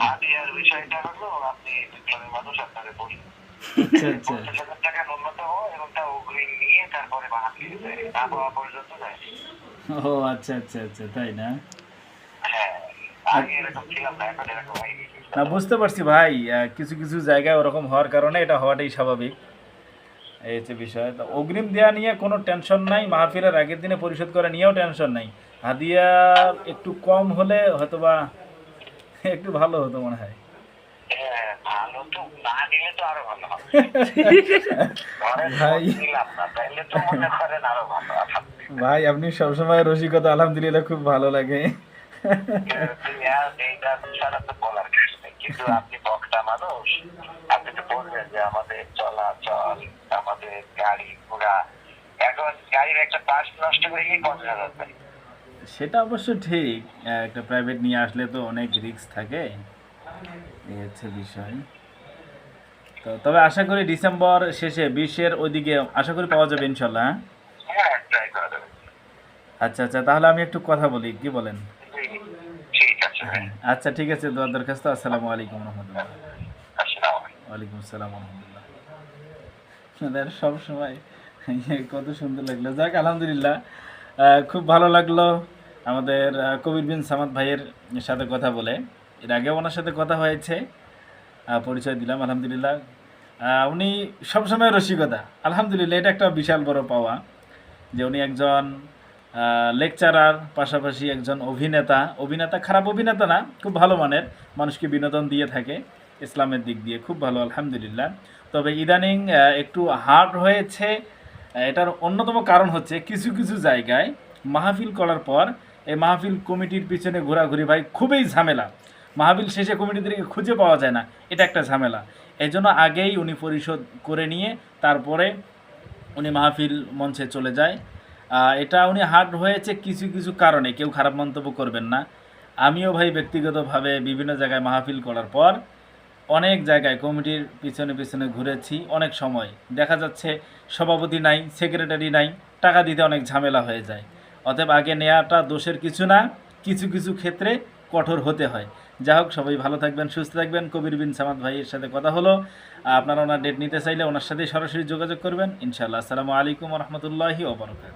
হাদিয়ার বিষয়টা হলো আপনি বিপ্লবী মানুষ আপনাকে বলি আচ্ছা আচ্ছা। পঞ্চাশ হাজার টাকা ন্যূনতম এবং তা অগ্রিম নিয়ে তারপরে মাহফিল দেয় পর্যন্ত দেয় ও আচ্ছা আচ্ছা আচ্ছা তাই না? হ্যাঁ হয়ে না বুঝতে পারছি ভাই কিছু কিছু জায়গায় ওরকম হওয়ার কারণে এটা হওয়াটাই স্বাভাবিক। এই হচ্ছে বিষয়। তো অগ্রিম দেওয়া নিয়ে কোনো টেনশন নাই মাহফিলের আগের দিনে পরিশোধ করা নিয়েও টেনশন নাই। হাদিয়া একটু কম হলে হয়তোবা একটু ভালো হতো মনে হয়। হ্যাঁ, ভালো তো না নিলে তো আরও ভালো হবে। ভাই। নিলাম না তাইলে তো মনে করেন আরও ভালো ভাই আপনি সবসময় রসিকতা আলহামদুলিল্লাহ খুব ভালো লাগে। কিন্তু আপনি বক্তা মানুষ আপনি তো বলবেন যে আমাদের চলাচল আমাদের গাড়ি ঘোড়া এখন গাড়ির একটা পার্ট নষ্ট করে গিয়ে পঞ্চাশ হাজার সেটা অবশ্য ঠিক একটা প্রাইভেট নিয়ে আসলে তো অনেক রিস্ক থাকে। এই হচ্ছে বিষয়। তো তবে আশা করি ডিসেম্বর শেষে বিশের ওইদিকে আশা করি পাওয়া যাবে ইনশাল্লাহ হ্যাঁ? হ্যাঁ আচ্ছা আচ্ছা তাহলে আমি একটু কথা বলি কি বলেন? হ্যাঁ আচ্ছা ঠিক আছে দোয়ার দরখাস্ত আসসালামু আলাইকুম রহমতুল্লাহ। ওয়ালাইকুম আসসালাম রহমতুল্লাহ। আপনাদের সব সময় কত সুন্দর লাগল। যাক আলহামদুলিল্লাহ আহ, খুব ভালো লাগল। আমাদের কবির বিন সামাদ ভাইয়ের সাথে কথা বলে। এর আগে ওনার সাথে কথা হয়েছে। পরিচয় দিলাম, আলহামদুলিল্লাহ। উনি সবসময় রসিকতা। আলহামদুলিল্লাহ, এটা একটা বিশাল বড় পাওয়া যে উনি একজন লেকচারার, পাশাপাশি একজন অভিনেতা। অভিনেতা খারাপ অভিনেতা না, খুব ভালো মানের। মানুষকে বিনোদন দিয়ে থাকে, ইসলামের দিক দিয়ে। খুব ভালো, আলহামদুলিল্লাহ। তবে ইদানিং একটু হার্ড হয়েছে। এটার অন্যতম কারণ হচ্ছে কিছু কিছু জায়গায় মাহফিল করার পর এই মাহফিল কমিটির পিছনে ঘোরাঘুরি ভাই, খুবই ঝামেলা। মাহফিল শেষে কমিটিদেরকে খুঁজে পাওয়া যায় না, এটা একটা ঝামেলা। এই জন্য আগেই উনি পরিশোধ করে নিয়ে তারপরে উনি মাহফিল মঞ্চে চলে যায়। এটা উনি হার্ড হয়েছে কিছু কিছু কারণে, কেউ খারাপ মন্তব্য করবেন না। আমিও ভাই ব্যক্তিগতভাবে বিভিন্ন জায়গায় মাহফিল করার পর অনেক জায়গায় কমিটির পিছনে পিছনে ঘুরেছি অনেক সময়। দেখা যাচ্ছে সভাপতি নাই, সেক্রেটারি নাই, টাকা দিতে অনেক ঝামেলা হয়ে যায়। অতএব আগে নেওয়াটা দোষের কিছু না, কিছু কিছু ক্ষেত্রে কঠোর হতে হয়। যা হোক, সবাই ভালো থাকবেন, সুস্থ থাকবেন। কবির বিন সামাদ ভাইয়ের সাথে কথা হলো। আপনারা ওনার ডেট নিতে চাইলে ওনার সাথেই সরাসরি যোগাযোগ করবেন। ইনশাআল্লাহ। আসসালামু আলাইকুম রহমতুল্লাহি ওবরকাত